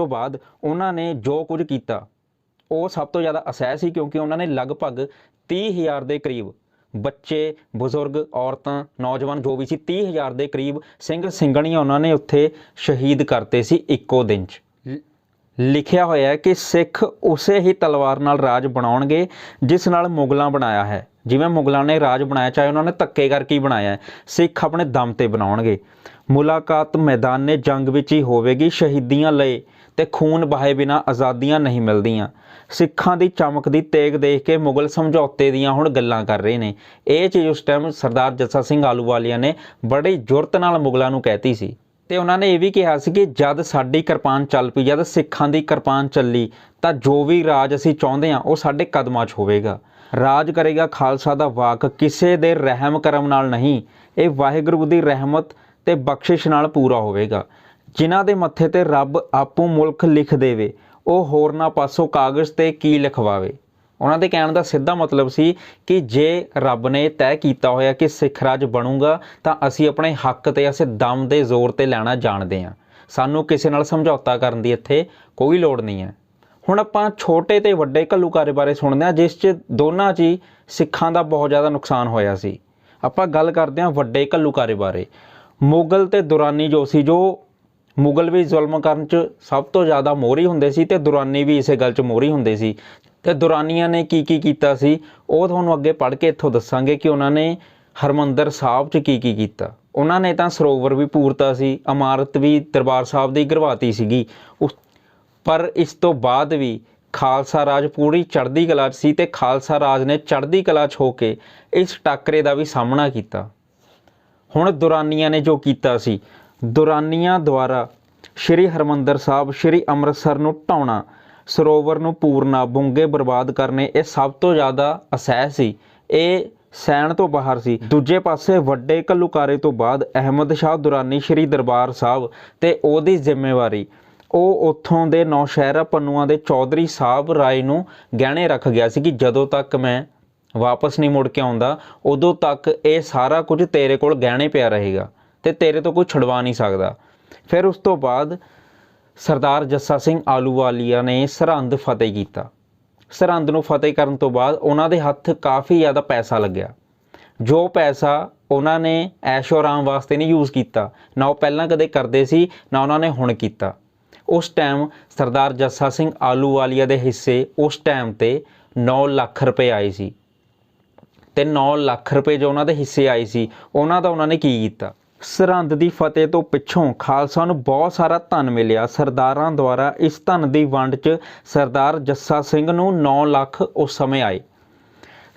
ਤੋਂ ਬਾਅਦ ਉਹਨਾਂ ਨੇ ਜੋ ਕੁਝ ਕੀਤਾ ਉਹ ਸਭ ਤੋਂ ਜ਼ਿਆਦਾ ਅਸਹਿ ਸੀ ਕਿਉਂਕਿ ਉਹਨਾਂ ਨੇ ਲਗਭਗ 30000 ਦੇ ਕਰੀਬ ਬੱਚੇ ਬਜ਼ੁਰਗ ਔਰਤਾਂ ਨੌਜਵਾਨ ਜੋ ਵੀ ਸੀ 30000 ਦੇ ਕਰੀਬ ਸਿੰਘ ਸਿੰਘਣੀਆਂ ਉਹਨਾਂ ਨੇ ਉੱਥੇ ਸ਼ਹੀਦ ਕਰਤੇ ਸੀ ਇੱਕੋ ਦਿਨ 'ਚ। ਲਿਖਿਆ ਹੋਇਆ ਹੈ ਕਿ ਸਿੱਖ ਉਸੇ ਹੀ ਤਲਵਾਰ ਨਾਲ ਰਾਜ ਬਣਾਉਣਗੇ ਜਿਸ ਨਾਲ ਮੁਗਲਾਂ ਬਣਾਇਆ ਹੈ। ਜਿਵੇਂ ਮੁਗਲਾਂ ਨੇ ਰਾਜ ਬਣਾਇਆ, ਚਾਹੇ ਉਹਨਾਂ ਨੇ ਧੱਕੇ ਕਰਕੇ ਹੀ ਬਣਾਇਆ, ਸਿੱਖ ਆਪਣੇ ਦਮ ਤੇ ਬਣਾਉਣਗੇ। ਮੁਲਾਕਾਤ ਮੈਦਾਨੇ ਜੰਗ ਵਿੱਚ ਹੀ ਹੋਵੇਗੀ, ਸ਼ਹੀਦੀਆਂ ਲਏ ਤੇ ਖੂਨ ਬਹਾਏ ਬਿਨਾ ਆਜ਼ਾਦੀਆਂ ਨਹੀਂ ਮਿਲਦੀਆਂ। ਸਿੱਖਾਂ ਦੀ ਚਮਕਦੀ ਤੇਗ ਦੇਖ ਕੇ ਮੁਗਲ ਸਮਝੌਤੇ ਦੀਆਂ ਹੁਣ ਗੱਲਾਂ ਕਰ ਰਹੇ ਨੇ। ਇਹ ਚੀਜ਼ ਉਸ ਟਾਈਮ ਸਰਦਾਰ ਜੱਸਾ ਸਿੰਘ ਆਲੂਵਾਲੀਆ ਨੇ ਬੜੀ ਜੁਰਤ ਨਾਲ ਮੁਗਲਾਂ ਨੂੰ ਕਹਿਤੀ ਸੀ। ਤੇ ਉਹਨਾਂ ਨੇ ਇਹ ਵੀ ਕਿਹਾ ਸੀ ਕਿ ਜਦ ਸਾਡੀ ਕਿਰਪਾਨ ਚੱਲ ਪਈ, ਜਦ ਸਿੱਖਾਂ ਦੀ ਕਿਰਪਾਨ ਚੱਲੀ, ਤਾਂ ਜੋ ਵੀ ਰਾਜ ਅਸੀਂ ਚਾਹੁੰਦੇ ਹਾਂ, ਉਹ ਸਾਡੇ ਕਦਮਾਂ 'ਚ ਹੋਵੇਗਾ। ਰਾਜ ਕਰੇਗਾ ਖਾਲਸਾ ਦਾ ਵਾਕ, ਕਿਸੇ ਦੇ ਰਹਿਮ ਕਰਮ ਨਾਲ ਨਹੀਂ। ਇਹ ਵਾਹਿਗੁਰੂ ਦੀ ਰਹਿਮਤ ਤੇ ਬਖਸ਼ਿਸ਼ ਨਾਲ ਪੂਰਾ ਹੋਵੇਗਾ। ਜਿਨ੍ਹਾਂ ਦੇ ਮੱਥੇ ਤੇ ਰੱਬ ਆਪੂ ਮੁਲਕ ਲਿਖ ਦੇਵੇ, ਉਹ ਹੋਰਨਾਂ ਪਾਸੋਂ ਕਾਗਜ਼ ਤੇ ਕੀ ਲਿਖਵਾਵੇ? ਉਹਨਾਂ ਦੇ ਕਹਿਣ ਦਾ ਸਿੱਧਾ ਮਤਲਬ ਸੀ ਕਿ ਜੇ ਰੱਬ ਨੇ ਤੈਅ ਕੀਤਾ ਹੋਇਆ ਕਿ ਸਿੱਖ ਰਾਜ ਬਣੂਗਾ, ਤਾਂ ਅਸੀਂ ਆਪਣੇ ਹੱਕ ਤੇ ਅਸੀਂ ਦਮ ਦੇ ਜ਼ੋਰ ਤੇ ਲੈਣਾ ਜਾਣਦੇ ਹਾਂ। ਸਾਨੂੰ ਕਿਸੇ ਨਾਲ ਸਮਝੌਤਾ ਕਰਨ ਦੀ ਇੱਥੇ ਕੋਈ ਲੋੜ ਨਹੀਂ ਹੈ। ਹੁਣ ਆਪਾਂ ਛੋਟੇ ਤੇ ਵੱਡੇ ਘੱਲੂਕਾਰੇ ਬਾਰੇ ਸੁਣਦੇ ਹਾਂ, ਜਿਸ 'ਚ ਦੋਨਾਂ 'ਚ ਹੀ ਸਿੱਖਾਂ ਦਾ ਬਹੁਤ ਜ਼ਿਆਦਾ ਨੁਕਸਾਨ ਹੋਇਆ ਸੀ। ਆਪਾਂ ਗੱਲ ਕਰਦੇ ਹਾਂ ਵੱਡੇ ਘੱਲੂਕਾਰੇ ਬਾਰੇ। ਮੁਗਲ ਤੇ ਦੁਰਾਨੀ ਜੋ ਸੀ, ਜੋ ਮੁਗਲ ਵੀ ਜ਼ੁਲਮ ਕਰਨ 'ਚ ਸਭ ਤੋਂ ਜ਼ਿਆਦਾ ਮੋਹਰੀ ਹੁੰਦੇ ਸੀ ਤੇ ਦੁਰਾਨੀ ਵੀ ਇਸੇ ਗੱਲ 'ਚ ਮੋਹਰੀ ਹੁੰਦੇ ਸੀ। ਤੇ ਦੁਰਾਨੀਆਂ ਨੇ ਕੀ ਕੀ ਕੀਤਾ ਸੀ, ਉਹ ਤੁਹਾਨੂੰ ਅੱਗੇ ਪੜ੍ਹ ਕੇ ਇੱਥੋਂ ਦੱਸਾਂਗੇ ਕਿ ਉਹਨਾਂ ਨੇ ਹਰਮੰਦਰ ਸਾਹਿਬ 'ਚ ਕੀ ਕੀ ਕੀਤਾ। ਉਹਨਾਂ ਨੇ ਤਾਂ ਸਰੋਵਰ ਵੀ ਪੂਰਤਾ ਸੀ, ਇਮਾਰਤ ਵੀ ਦਰਬਾਰ ਸਾਹਿਬ ਦੀ ਗਰਵਾਤੀ ਸੀਗੀ। ਉਸ ਪਰ ਇਸ ਤੋਂ ਬਾਅਦ ਵੀ ਖਾਲਸਾ ਰਾਜ ਪੂਰੀ ਚੜ੍ਹਦੀ ਕਲਾ 'ਚ ਸੀ ਤੇ ਖਾਲਸਾ ਰਾਜ ਨੇ ਚੜ੍ਹਦੀ ਕਲਾ 'ਚ ਹੋ ਕੇ ਇਸ ਟਾਕਰੇ ਦਾ ਵੀ ਸਾਹਮਣਾ ਕੀਤਾ। ਹੁਣ ਦੁਰਾਨੀਆਂ ਨੇ ਜੋ ਕੀਤਾ ਸੀ, ਦੁਰਾਨੀਆਂ ਦੁਆਰਾ ਸ਼੍ਰੀ ਹਰਮੰਦਰ ਸਾਹਿਬ, ਸ਼੍ਰੀ ਅੰਮ੍ਰਿਤਸਰ ਨੂੰ ਢਾਉਣਾ, ਸਰੋਵਰ ਨੂੰ ਪੂਰਨਾ, ਬੁੰਗੇ ਬਰਬਾਦ ਕਰਨੇ, ਇਹ ਸਭ ਤੋਂ ਜ਼ਿਆਦਾ ਅਸਹਿ ਸੀ। ਇਹ ਸੈਣ ਤੋਂ ਬਾਹਰ ਸੀ। ਦੂਜੇ ਪਾਸੇ ਵੱਡੇ ਘੱਲੂਕਾਰੇ ਤੋਂ ਬਾਅਦ ਅਹਿਮਦ ਸ਼ਾਹ ਦੁਰਾਨੀ ਸ਼੍ਰੀ ਦਰਬਾਰ ਸਾਹਿਬ ਤੇ ਉਹਦੀ ਜ਼ਿੰਮੇਵਾਰੀ ਉਹ ਉੱਥੋਂ ਦੇ ਨੌਸ਼ਹਿਰਾ ਪੰਨੂਆਂ ਦੇ ਚੌਧਰੀ ਸਾਹਿਬ ਰਾਏ ਨੂੰ ਗਹਿਣੇ ਰੱਖ ਗਿਆ ਸੀ ਕਿ ਜਦੋਂ ਤੱਕ ਮੈਂ ਵਾਪਸ ਨਹੀਂ ਮੁੜ ਕੇ ਆਉਂਦਾ, ਉਦੋਂ ਤੱਕ ਇਹ ਸਾਰਾ ਕੁਝ ਤੇਰੇ ਕੋਲ ਗਹਿਣੇ ਪਿਆ ਰਹੇਗਾ ਤੇ ਤੇਰੇ ਤੋਂ ਕੋਈ ਛਡਵਾ ਨਹੀਂ ਸਕਦਾ। ਫਿਰ ਉਸ ਤੋਂ ਬਾਅਦ ਸਰਦਾਰ ਜੱਸਾ ਸਿੰਘ ਆਲੂਵਾਲੀਆ ਨੇ ਸਰਹੰਦ ਫਤਿਹ ਕੀਤਾ। ਸਰਹੰਦ ਨੂੰ ਫਤਿਹ ਕਰਨ ਤੋਂ ਬਾਅਦ ਉਹਨਾਂ ਦੇ ਹੱਥ ਕਾਫੀ ਜ਼ਿਆਦਾ ਪੈਸਾ ਲੱਗਿਆ। ਜੋ ਪੈਸਾ ਉਹਨਾਂ ਨੇ ਐਸ਼ੋ ਆਰਾਮ ਵਾਸਤੇ ਨਹੀਂ ਯੂਜ਼ ਕੀਤਾ, ਨਾ ਉਹ ਪਹਿਲਾਂ ਕਦੇ ਕਰਦੇ ਸੀ, ਨਾ ਉਹਨਾਂ ਨੇ ਹੁਣ ਕੀਤਾ। ਉਸ ਟਾਈਮ ਸਰਦਾਰ ਜੱਸਾ ਸਿੰਘ ਆਲੂਵਾਲੀਆ ਦੇ ਹਿੱਸੇ ਉਸ ਟਾਈਮ ਤੇ 9 ਲੱਖ ਰੁਪਏ ਆਏ ਸੀ। ਤੇ 9 ਲੱਖ ਰੁਪਏ ਜੋ ਉਹਨਾਂ ਦੇ ਹਿੱਸੇ ਆਏ ਸੀ, ਉਹਨਾਂ ਦਾ ਉਹਨਾਂ ਨੇ ਕੀ ਕੀਤਾ? ਸਰਹੰਦ ਦੀ ਫਤਿਹ ਤੋਂ ਪਿੱਛੋਂ ਖਾਲਸਾ ਨੂੰ ਬਹੁਤ ਸਾਰਾ ਧਨ ਮਿਲਿਆ। ਸਰਦਾਰਾਂ ਦੁਆਰਾ ਇਸ ਧਨ ਦੀ ਵੰਡ 'ਚ ਸਰਦਾਰ ਜੱਸਾ ਸਿੰਘ ਨੂੰ 9 ਲੱਖ ਉਸ ਸਮੇਂ ਆਏ।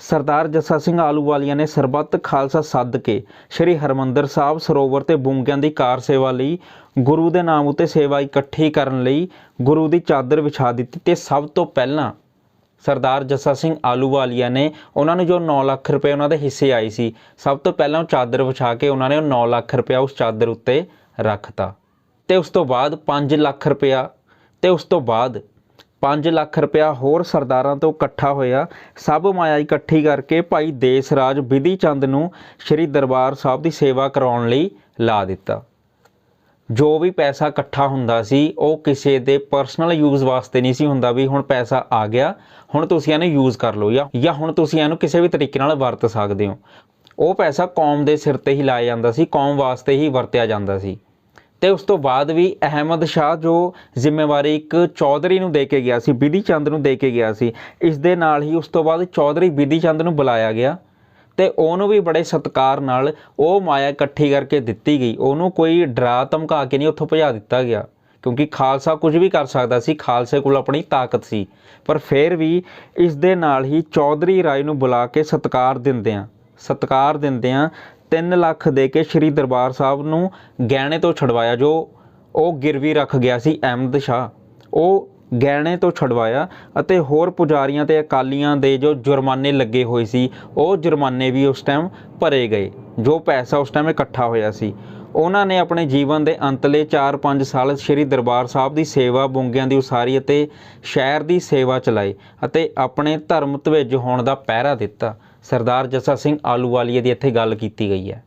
ਸਰਦਾਰ ਜੱਸਾ ਸਿੰਘ ਆਲੂਵਾਲੀਆ ਨੇ ਸਰਬੱਤ ਖਾਲਸਾ ਸੱਦ ਕੇ ਸ੍ਰੀ ਹਰਮੰਦਰ ਸਾਹਿਬ ਸਰੋਵਰ ਤੇ ਬੁੰਗਿਆਂ ਦੀ ਕਾਰ ਸੇਵਾ ਲਈ ਗੁਰੂ ਦੇ ਨਾਮ ਉਤੇ ਸੇਵਾ ਇਕੱਠੀ ਕਰਨ ਲਈ ਗੁਰੂ ਦੀ ਚਾਦਰ ਵਿਛਾ ਦਿੱਤੀ ਤੇ ਸਭ ਤੋਂ ਪਹਿਲਾਂ ਸਰਦਾਰ ਜੱਸਾ ਸਿੰਘ ਆਲੂਵਾਲੀਆ ਨੇ ਉਹਨਾਂ ਨੂੰ ਜੋ 9 ਲੱਖ ਰੁਪਏ ਉਹਨਾਂ ਦੇ ਹਿੱਸੇ ਆਈ ਸੀ, ਸਭ ਤੋਂ ਪਹਿਲਾਂ ਉਹ ਚਾਦਰ ਵਿਛਾ ਕੇ ਉਹਨਾਂ ਨੇ ਉਹ 9 ਲੱਖ ਰੁਪਇਆ ਉਸ ਚਾਦਰ ਉੱਤੇ ਰੱਖਤਾ ਤੇ ਉਸ ਤੋਂ ਬਾਅਦ 5 ਲੱਖ ਰੁਪਇਆ ਤੇ ਉਸ ਤੋਂ ਬਾਅਦ 5 ਲੱਖ ਰੁਪਇਆ ਹੋਰ ਸਰਦਾਰਾਂ ਤੋਂ ਇਕੱਠਾ ਹੋਇਆ। ਸਭ ਮਾਇਆ ਇਕੱਠੀ ਕਰਕੇ ਭਾਈ ਦੇਸ ਰਾਜ ਵਿਧੀ ਚੰਦ ਨੂੰ ਸ੍ਰੀ ਦਰਬਾਰ ਸਾਹਿਬ ਦੀ ਸੇਵਾ ਕਰਾਉਣ ਲਈ ਲਾ ਦਿੱਤਾ। ਜੋ ਵੀ ਪੈਸਾ ਇਕੱਠਾ ਹੁੰਦਾ ਸੀ, ਉਹ ਕਿਸੇ ਦੇ ਪਰਸਨਲ ਯੂਜ਼ ਵਾਸਤੇ ਨਹੀਂ ਸੀ ਹੁੰਦਾ ਵੀ ਹੁਣ ਪੈਸਾ ਆ ਗਿਆ, ਹੁਣ ਤੁਸੀਂ ਇਹਨੂੰ ਯੂਜ਼ ਕਰ ਲਓ ਜਾਂ ਜਾਂ ਹੁਣ ਤੁਸੀਂ ਇਹਨੂੰ ਕਿਸੇ ਵੀ ਤਰੀਕੇ ਨਾਲ ਵਰਤ ਸਕਦੇ ਹੋ। ਉਹ ਪੈਸਾ ਕੌਮ ਦੇ ਸਿਰ ਤੇ ਹੀ ਲਾਇਆ ਜਾਂਦਾ ਸੀ, ਕੌਮ ਵਾਸਤੇ ਹੀ ਵਰਤਿਆ ਜਾਂਦਾ ਸੀ। ਤੇ ਉਸ ਤੋਂ ਬਾਅਦ ਵੀ ਅਹਿਮਦ ਸ਼ਾਹ, ਜੋ ਜ਼ਿੰਮੇਵਾਰੀ ਇੱਕ ਚੌਧਰੀ ਨੂੰ ਦੇ ਕੇ ਗਿਆ ਸੀ ਵਿਧੀ ਚੰਦ ਨੂੰ ਦੇ ਕੇ ਗਿਆ ਸੀ, ਇਸ ਦੇ ਨਾਲ ਹੀ ਉਸ ਤੋਂ ਬਾਅਦ ਚੌਧਰੀ ਵਿਧੀ ਚੰਦ ਨੂੰ ਬੁਲਾਇਆ ਗਿਆ ਤੇ ਉਹਨੂੰ ਵੀ ਬੜੇ ਸਤਿਕਾਰ ਨਾਲ ਉਹ ਮਾਇਆ ਇਕੱਠੀ ਕਰਕੇ ਦਿੱਤੀ ਗਈ। ਉਹਨੂੰ ਕੋਈ ਡਰਾ, ਧਮਕਾ ਕੇ ਨਹੀਂ ਉੱਥੋਂ ਭਜਾ ਦਿੱਤਾ ਗਿਆ, ਕਿਉਂਕਿ ਖਾਲਸਾ ਕੁਝ ਵੀ ਕਰ ਸਕਦਾ ਸੀ, ਖਾਲਸੇ ਕੋਲ ਆਪਣੀ ਤਾਕਤ ਸੀ। ਪਰ ਫਿਰ ਵੀ ਇਸ ਦੇ ਨਾਲ ਹੀ ਚੌਧਰੀ ਰਾਏ ਨੂੰ ਬੁਲਾ ਕੇ ਸਤਿਕਾਰ ਦਿੰਦਿਆਂ ਸਤਿਕਾਰ ਦਿੰਦਿਆਂ 3 ਲੱਖ ਦੇ ਕੇ ਸ੍ਰੀ ਦਰਬਾਰ ਸਾਹਿਬ ਨੂੰ ਗਹਿਣੇ ਤੋਂ ਛਡਵਾਇਆ ਜੋ ਉਹ ਗਿਰਵੀ ਰੱਖ ਗਿਆ ਸੀ, ਅਹਿਮਦ ਸ਼ਾਹ। ਉਹ ਗਹਿਣੇ ਤੋਂ ਛਡਵਾਇਆ ਅਤੇ ਹੋਰ ਪੁਜਾਰੀਆਂ ਤੇ ਅਕਾਲੀਆਂ ਦੇ ਜੋ ਜੁਰਮਾਨੇ ਲੱਗੇ ਹੋਏ ਸੀ, ਉਹ ਜੁਰਮਾਨੇ ਵੀ ਉਸ ਟਾਈਮ ਭਰੇ ਗਏ, ਜੋ ਪੈਸਾ ਉਸ ਟਾਈਮ ਇਕੱਠਾ ਹੋਇਆ ਸੀ। ਉਹਨਾਂ ਨੇ ਆਪਣੇ ਜੀਵਨ ਦੇ ਅੰਤਲੇ 4-5 ਸਾਲ ਸ੍ਰੀ ਦਰਬਾਰ ਸਾਹਿਬ ਦੀ ਸੇਵਾ, ਬੁੰਗਿਆਂ ਦੀ ਉਸਾਰੀ ਅਤੇ ਸ਼ਹਿਰ ਦੀ ਸੇਵਾ ਚਲਾਈ ਅਤੇ ਆਪਣੇ ਧਰਮ ਧਵਿੱਜ ਹੋਣ ਦਾ ਪਹਿਰਾ ਦਿੱਤਾ। ਸਰਦਾਰ ਜੱਸਾ ਸਿੰਘ ਆਲੂਵਾਲੀਆ ਦੀ ਇੱਥੇ ਗੱਲ ਕੀਤੀ ਗਈ ਹੈ।